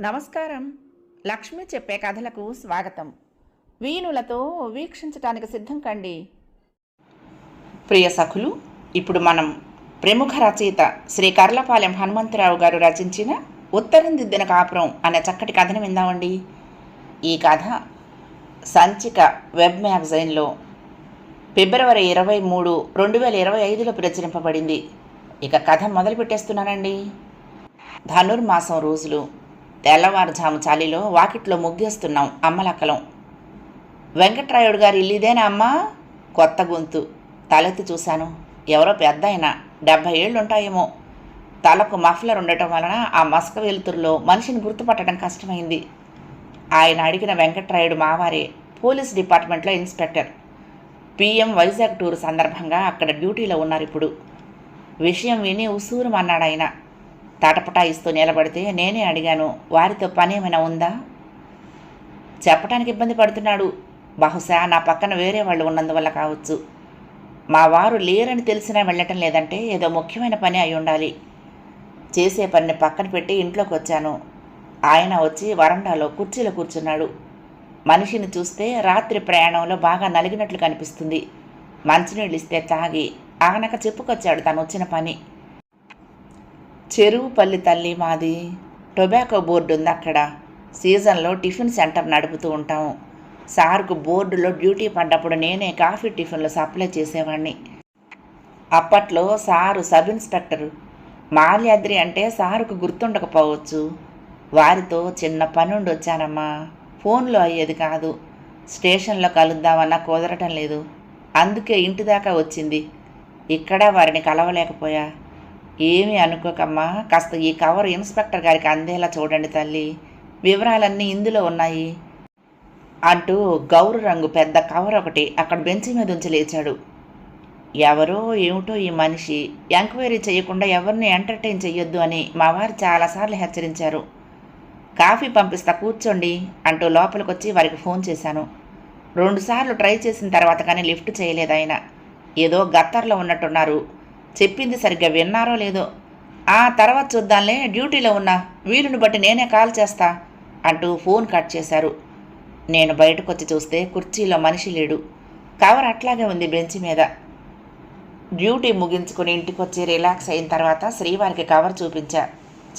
నమస్కారం. లక్ష్మి చెప్పే కథలకు స్వాగతం. వీణులతో వీక్షించటానికి సిద్ధం కండి. ప్రియ సఖులు ఇప్పుడు మనం ప్రముఖ రచయిత శ్రీ కర్లపాలెం హనుమంతరావు గారు రచించిన ఉత్తరం దిద్దిన కాపురం అనే చక్కటి కథను విందామండి. ఈ కథ సంచిక వెబ్ మ్యాగజైన్లో ఫిబ్రవరి ఇరవై మూడు రెండు వేల ఇరవై ఐదులో ప్రచురింపబడింది. ఇక కథ మొదలు పెట్టేస్తున్నానండి. ధనుర్మాసం రోజులు. తెల్లవారుజాము చలిలో వాకిట్లో ముగ్గేస్తున్నాం అమ్మలక్కలం. వెంకట్రాయుడు గారి ఇల్లిదేనా అమ్మా? కొత్త గొంతు. తలెత్తి చూశాను. ఎవరో పెద్ద ఆయన డెబ్భై ఏళ్ళు ఉంటాయేమో తలకు మఫ్లర్ ఉండటం వలన ఆ మసక వెలుతురులో మనిషిని గుర్తుపట్టడం కష్టమైంది. ఆయన అడిగిన వెంకట్రాయుడు మావారే పోలీస్ డిపార్ట్మెంట్లో ఇన్స్పెక్టర్. పిఎం వైజాగ్ టూర్ సందర్భంగా అక్కడ డ్యూటీలో ఉన్నారు ఇప్పుడు. విషయం విని ఉసూరుమన్నాడు ఆయన తటపటాయిస్తూ నిలబడితే నేనే అడిగాను వారితో పని ఏమైనా ఉందా? చెప్పడానికి ఇబ్బంది పడుతున్నాడు. బహుశా నా పక్కన వేరే వాళ్ళు ఉన్నందువల్ల కావచ్చు. మా వారు లేరని తెలిసినా వెళ్ళటం లేదంటే ఏదో ముఖ్యమైన పని అయి ఉండాలి. చేసే పనిని పక్కన పెట్టి ఇంట్లోకి వచ్చాను ఆయన వచ్చి వరండాలో కుర్చీలో కూర్చున్నాడు. మనిషిని చూస్తే రాత్రి ప్రయాణంలో బాగా నలిగినట్లు కనిపిస్తుంది. మంచినీళ్ళు ఇస్తే తాగి ఆనక చెప్పుకొచ్చాడు తను వచ్చిన పని చెరువుపల్లి తల్లి మాది. టొబాకో బోర్డు ఉంది అక్కడ. సీజన్లో టిఫిన్ సెంటర్ నడుపుతూ ఉంటాము. సార్కు బోర్డులో డ్యూటీ పడ్డప్పుడు నేనే కాఫీ టిఫిన్లు సప్లై చేసేవాడిని అప్పట్లో సారు సబ్ ఇన్స్పెక్టరు మాల్యాద్రి అంటే సారుకు గుర్తుండకపోవచ్చు. వారితో చిన్న పనుండి వచ్చానమ్మా ఫోన్లో అయ్యేది కాదు. స్టేషన్లో కలుద్దామన్నా కుదరటం లేదు. అందుకే ఇంటి దాకా వచ్చింది. ఇక్కడ వారిని కలవలేకపోయా? ఏమీ అనుకోకమ్మా. కాస్త ఈ కవర్ ఇన్స్పెక్టర్ గారికి అందేలా చూడండి తల్లి. వివరాలన్నీ ఇందులో ఉన్నాయి. అంటూ గౌరు రంగు పెద్ద కవర్ ఒకటి అక్కడ బెంచి మీద ఉంచి లేచాడు. ఎవరో ఏమిటో ఈ మనిషి. ఎంక్వైరీ చేయకుండా ఎవరిని ఎంటర్టైన్ చెయ్యొద్దు అని మా వారు చాలాసార్లు హెచ్చరించారు. కాఫీ పంపిస్తా కూర్చోండి అంటూ లోపలికొచ్చి వారికి ఫోన్ చేశాను. రెండుసార్లు ట్రై చేసిన తర్వాత కానీ లిఫ్ట్ చేయలేదు ఏదో గత్తర్లో ఉన్నట్టున్నారు. చెప్పింది సరిగ్గా విన్నారో లేదో. ఆ తర్వాత చూద్దాంలే డ్యూటీలో ఉన్నా వీలుని బట్టి నేనే కాల్ చేస్తా అంటూ ఫోన్ కట్ చేశారు. నేను బయటకు వచ్చి చూస్తే కుర్చీలో మనిషి లేడు. కవర్ అట్లాగే ఉంది బెంచ్ మీద. డ్యూటీ ముగించుకుని ఇంటికి వచ్చి రిలాక్స్ అయిన తర్వాత శ్రీవారికి కవర్ చూపించా.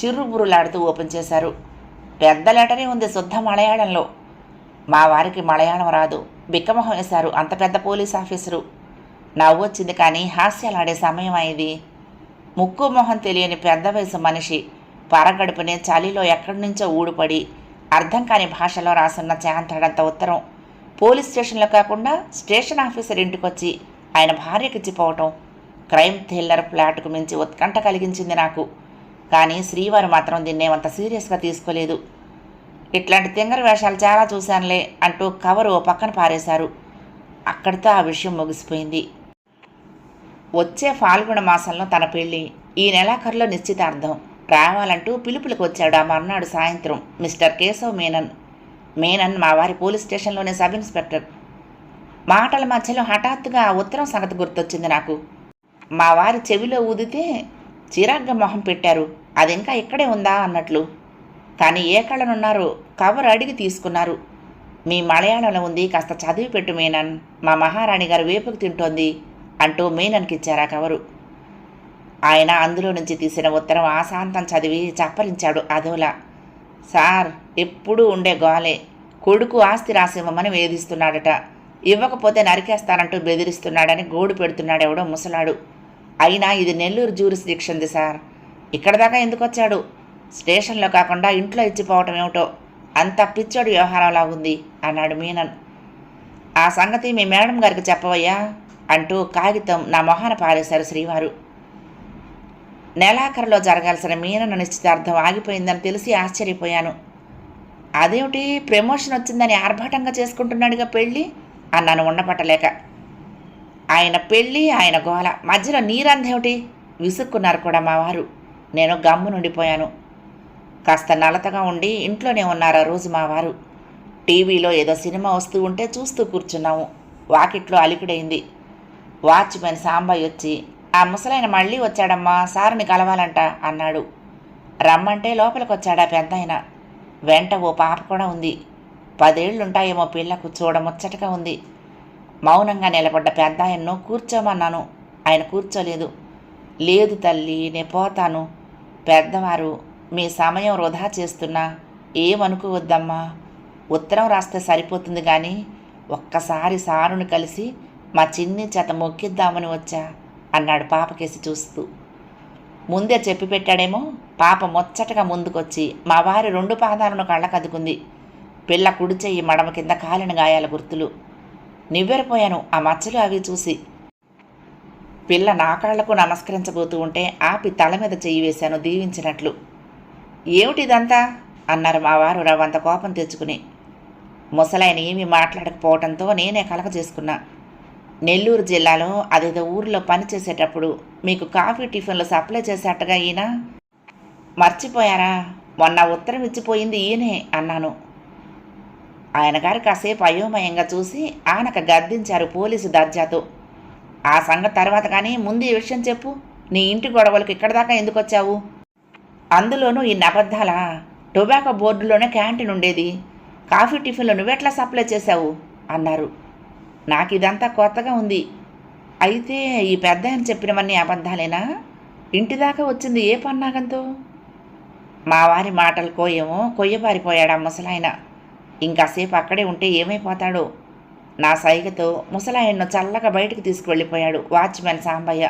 చిర్రుబురులాడుతూ ఓపెన్ చేశారు. పెద్ద లెటరే ఉంది శుద్ధ మలయాళంలో. మా వారికి మలయాళం రాదు. బిక్కమొహం వేశారు అంత పెద్ద పోలీస్ ఆఫీసరు. నవ్వు వచ్చింది కానీ హాస్యాలాడే సమయం అయింది. ముక్కు మొహం తెలియని పెద్ద వయసు మనిషి పరగడుపునే చలిలో ఎక్కడి నుంచో ఊడిపడి అర్థం కాని భాషలో రాసున్న చేంతడంత ఉత్తరం. పోలీస్ స్టేషన్లో కాకుండా స్టేషన్ ఆఫీసర్ ఇంటికొచ్చి ఆయన భార్యకిచ్చిపోవటం క్రైమ్ థ్రిల్లర్ ఫ్లాట్కు మించి ఉత్కంఠ కలిగించింది నాకు. కానీ శ్రీవారు మాత్రం దీన్నేమంత సీరియస్గా తీసుకోలేదు. ఇట్లాంటి తింగర వేషాలు చాలా చూశానులే అంటూ కవరు ఓ పక్కన పారేశారు. అక్కడితో ఆ విషయం ముగిసిపోయింది. వచ్చే ఫాల్గుణ మాసంలో తన పెళ్ళి ఈ నెలాఖరులో నిశ్చితార్థం. రావాలంటూ పిలుపులకు వచ్చాడు ఆ మర్నాడు సాయంత్రం మిస్టర్ కేశవ్ మేనన్. మేనన్ మా వారి పోలీస్ స్టేషన్లోనే సబ్ ఇన్స్పెక్టర్. మాటల మధ్యలో హఠాత్తుగా ఆ ఉత్తరం సంగతి గుర్తొచ్చింది నాకు. మా వారి చెవిలో ఊదితే చిరాగ్గా మొహం పెట్టారు. అది ఇంకా ఇక్కడే ఉందా అన్నట్లు. కానీ ఏ కళనున్నారో కవర్ అడిగి తీసుకున్నారు. మీ మలయాళంలో ఉంది కాస్త చదివి పెట్టు మేనన్. మా మహారాణి గారు వేపుకు తింటోంది. అంటూ మేనన్కి ఆ కవరు. ఆయన అందులో నుంచి తీసిన ఉత్తరం ఆశాంతం చదివి చప్పరించాడు అదోలా. సార్ ఎప్పుడూ ఉండే గోలే. కొడుకు ఆస్తి రాసివ్వమని వేధిస్తున్నాడట. ఇవ్వకపోతే నరికేస్తానంటూ బెదిరిస్తున్నాడని గోడు పెడుతున్నాడు ఎవడో ముసలాడు. అయినా ఇది నెల్లూరు జ్యూరిస్డిక్షన్ది సార్ ఇక్కడ దాకా ఎందుకు వచ్చాడు స్టేషన్లో కాకుండా ఇంట్లో ఇచ్చిపోవటం ఏమిటో? అంత పిచ్చోడు వ్యవహారంలా ఉంది అన్నాడు మీనన్. ఆ సంగతి మీ మేడం గారికి చెప్పవయ్యా. అంటూ కాగితం నా మొహాన పారేశారు శ్రీవారు. నెలాఖరులో జరగాల్సిన మీనన నిశ్చితార్థం ఆగిపోయిందని తెలిసి ఆశ్చర్యపోయాను. అదేమిటి? ప్రమోషన్ వచ్చిందని ఆర్భాటంగా చేసుకుంటున్నాడుగా పెళ్ళి? అన్నాను ఉండపట్టలేక ఆయన పెళ్ళి ఆయన గోల. మధ్యలో నీరందేమిటి? విసుక్కున్నారు కూడా మా వారు. నేను గమ్ము నుండిపోయాను. కాస్త నలతగా ఉండి ఇంట్లోనే ఉన్నారు ఆ రోజు మా వారు. టీవీలో ఏదో సినిమా వస్తూ ఉంటే చూస్తూ కూర్చున్నాము. వాకిట్లో అలికిడైంది. వాచ్మెన్ సాంబాయి వచ్చి ఆ ముసలాయన మళ్ళీ వచ్చాడమ్మా సారుని కలవాలంట అన్నాడు. రమ్మంటే లోపలికి వచ్చాడా పెద్దాయన? వెంట ఓ పాప కూడా ఉంది. పదేళ్ళుంటాయేమో పిల్లకు చూడముచ్చటగా ఉంది. మౌనంగా నిలబడ్డ పెద్దాయన్ను కూర్చోమన్నాను. ఆయన కూర్చోలేదు. లేదు తల్లి నే పోతాను. పెద్దవారు మీ సమయం వృధా చేస్తున్నా. ఏమనుకోవద్దమ్మా. ఉత్తరం రాస్తే సరిపోతుంది కానీ ఒక్కసారి సారుని కలిసి మా చిన్ని చేత మొక్కిద్దామని వచ్చా అన్నాడు పాపకేసి చూస్తూ. ముందే చెప్పి పెట్టాడేమో పాప ముచ్చటగా ముందుకొచ్చి మా వారి రెండు పాదాలను కళ్ళకద్దుకుంది పిల్ల కుడి చెయ్యి మడమ కింద కాలిన గాయాల గుర్తులు. నివ్వెరపోయాను ఆ మచ్చలు అవి చూసి. పిల్ల నా కాళ్ళకు నమస్కరించబోతూ ఉంటే ఆపి తల మీద చెయ్యి వేశాను దీవించినట్లు. ఏమిటిదంతా? అన్నారు మా వారు రవ్వంత కోపం తెచ్చుకుని. ముసలాయన ఏమీ మాట్లాడకపోవడంతో నేనే కలక చేసుకున్నా నెల్లూరు జిల్లాలో అదేదో ఊర్లో పనిచేసేటప్పుడు మీకు కాఫీ టిఫిన్లు సప్లై చేసేటగా ఈయన? మర్చిపోయారా? మొన్న ఉత్తరం ఇచ్చిపోయింది ఈయనే అన్నాను. ఆయన గారు కాసేపు అయోమయంగా చూసి ఆనక గద్దించారు పోలీసు దర్జాతో. ఆ సంగతి తర్వాత కానీ ముందు ఈ విషయం చెప్పు. నీ ఇంటి గొడవలకు ఇక్కడ దాకా ఎందుకు వచ్చావు? అందులోనూ ఈ అబద్ధాలా? టొబాకో బోర్డులోనే క్యాంటీన్ ఉండేది. కాఫీ టిఫిన్లు నువ్వెట్లా సప్లై చేశావు? అన్నారు. నాకు ఇదంతా కొత్తగా ఉంది. అయితే ఈ పెద్ద ఆయన చెప్పినవన్నీ అబద్ధాలేనా? ఇంటి దాకా వచ్చింది ఏ పన్నాగంతో? మా వారి మాటలు ఏమో కొయ్యబారిపోయాడా ముసలాయన. ఇంకాసేపు అక్కడే ఉంటే ఏమైపోతాడు? నా సైగతో ముసలాయన్ను చల్లగా బయటకు తీసుకువెళ్ళిపోయాడు వాచ్మెన్ సాంబయ్య.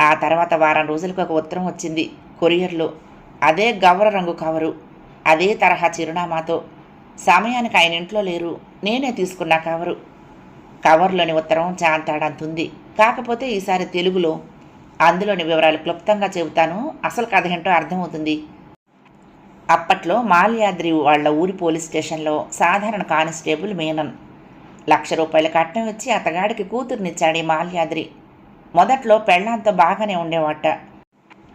ఆ తర్వాత వారం రోజులకు ఒక ఉత్తరం వచ్చింది కొరియర్లో. అదే గౌర రంగు కవరు. అదే తరహా చిరునామాతో. సమయానికి ఆయన ఇంట్లో లేరు. నేనే తీసుకున్న కవరు. కవర్లోని ఉత్తరం చాంతాడంతుంది. కాకపోతే ఈసారి తెలుగులో అందులోని వివరాలు క్లుప్తంగా చెబుతాను. అసలు కథ ఏంటో అర్థమవుతుంది. అప్పట్లో మాల్యాద్రి వాళ్ళ ఊరి పోలీస్ స్టేషన్లో సాధారణ కానిస్టేబుల్ మేనన్. లక్ష రూపాయల కట్నం ఇచ్చి అతగాడికి కూతుర్నిచ్చాడు ఈ మాల్యాద్రి. మొదట్లో పెళ్ళాంతో బాగానే ఉండేవాట.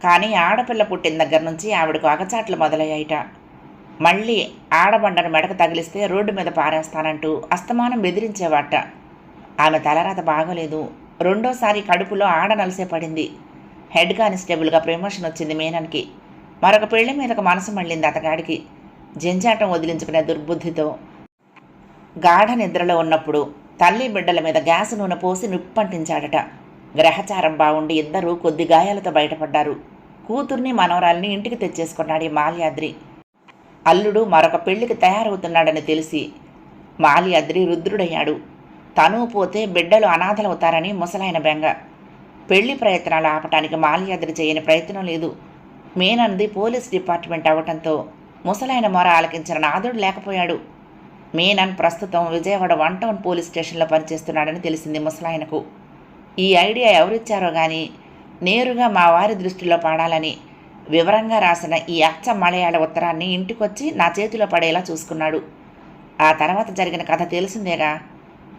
కానీ ఆడపిల్ల పుట్టిన దగ్గర నుంచి ఆవిడకు అగచాట్లు మొదలయ్యాయిట. మళ్ళీ ఆడబండను మెడకు తగిలిస్తే రోడ్డు మీద పారేస్తానంటూ అస్తమానం బెదిరించేవాట. ఆమె తలరాత బాగోలేదు. రెండోసారి కడుపులో ఆడ నలిసే పడింది. హెడ్ కానిస్టేబుల్గా ప్రమోషన్ వచ్చింది మేనన్కి. మరొక పెళ్ళి మీదకు మనసు మళ్ళింది అతగాడికి. జంజాటం వదిలించుకునే దుర్బుద్ధితో. గాఢ నిద్రలో ఉన్నప్పుడు తల్లి బిడ్డల మీద గ్యాస్ నూనె పోసి నిప్పంటించాడట. గ్రహచారం బాగుండి ఇద్దరూ కొద్ది గాయాలతో బయటపడ్డారు. కూతుర్ని మనవరాల్ని ఇంటికి తెచ్చేసుకున్నాడు ఈ మాల్యాద్రి. అల్లుడు మరొక పెళ్ళికి తయారవుతున్నాడని తెలిసి మాల్యాద్రి రుద్రుడయ్యాడు. తను పోతే బిడ్డలు అనాథలవుతారని ముసలాయన బెంగ. పెళ్ళి ప్రయత్నాలు ఆపటానికి మాల్యాద్రి చేయని ప్రయత్నం లేదు. మేనంది పోలీస్ డిపార్ట్మెంట్ అవటంతో ముసలాయన మొర ఆలకించిన నాదుడు లేకపోయాడు. మేనన్ ప్రస్తుతం విజయవాడ వన్ టౌన్ పోలీస్ స్టేషన్లో పనిచేస్తున్నాడని తెలిసింది ముసలాయనకు. ఈ ఐడియా ఎవరిచ్చారో కానీ నేరుగా మా వారి దృష్టిలో పాడాలని వివరంగా రాసిన ఈ అచ్చ మలయాళ ఉత్తరాన్ని ఇంటికొచ్చి నా చేతిలో పడేలా చూసుకున్నాడు. ఆ తర్వాత జరిగిన కథ తెలిసిందేగా?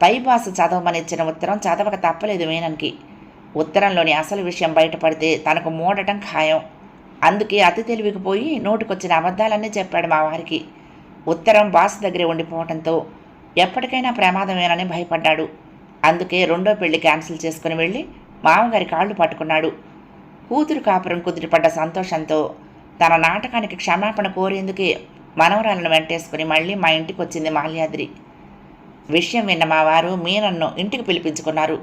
పై బాస్ చదవమని ఇచ్చిన ఉత్తరం చదవక తప్పలేదు మేనన్కి. ఉత్తరంలోని అసలు విషయం బయటపడితే తనకు మూడటం ఖాయం. అందుకే అతి తెలివికి పోయి నోటికొచ్చిన అబద్ధాలన్నీ చెప్పాడు మా వారికి. ఉత్తరం బాస్ దగ్గరే ఉండిపోవడంతో ఎప్పటికైనా ప్రమాదమేనని భయపడ్డాడు. అందుకే రెండో పెళ్ళి క్యాన్సిల్ చేసుకుని వెళ్ళి మామగారి కాళ్ళు పట్టుకున్నాడు. కూతురు కాపురం కుదిరిపడ్డ సంతోషంతో తన నాటకానికి క్షమాపణ కోరేందుకే మనవరాలను వెంటేసుకుని మళ్ళీ మా ఇంటికి వచ్చింది మాల్యాద్రి. విషయం విన్న మా వారు మీనన్ను ఇంటికి పిలిపించుకున్నారు.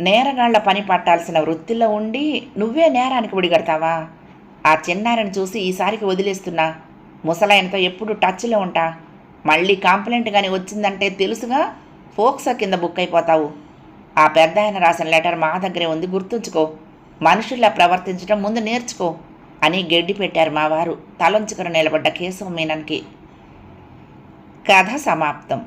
నేరగాళ్ళ పని పట్టాల్సిన వృత్తిలో ఉండి నువ్వే నేరానికి ఒడిగడతావా? ఆ చిన్నారిని చూసి ఈసారికి వదిలేస్తున్నా. ముసలాయనతో ఎప్పుడు టచ్లో ఉంటా? మళ్ళీ కాంప్లైంట్ కానీ వచ్చిందంటే తెలుసుగా ఫోక్సో కింద బుక్ అయిపోతావు. ఆ పెద్ద ఆయన రాసిన లెటర్ మా దగ్గరే ఉంది గుర్తుంచుకో. మనుషుల్లా ప్రవర్తించడం ముందు నేర్చుకో అని గడ్డి పెట్టారు మా వారు నిలబడ్డ కేశవ మీనన్కి. కథ సమాప్తం.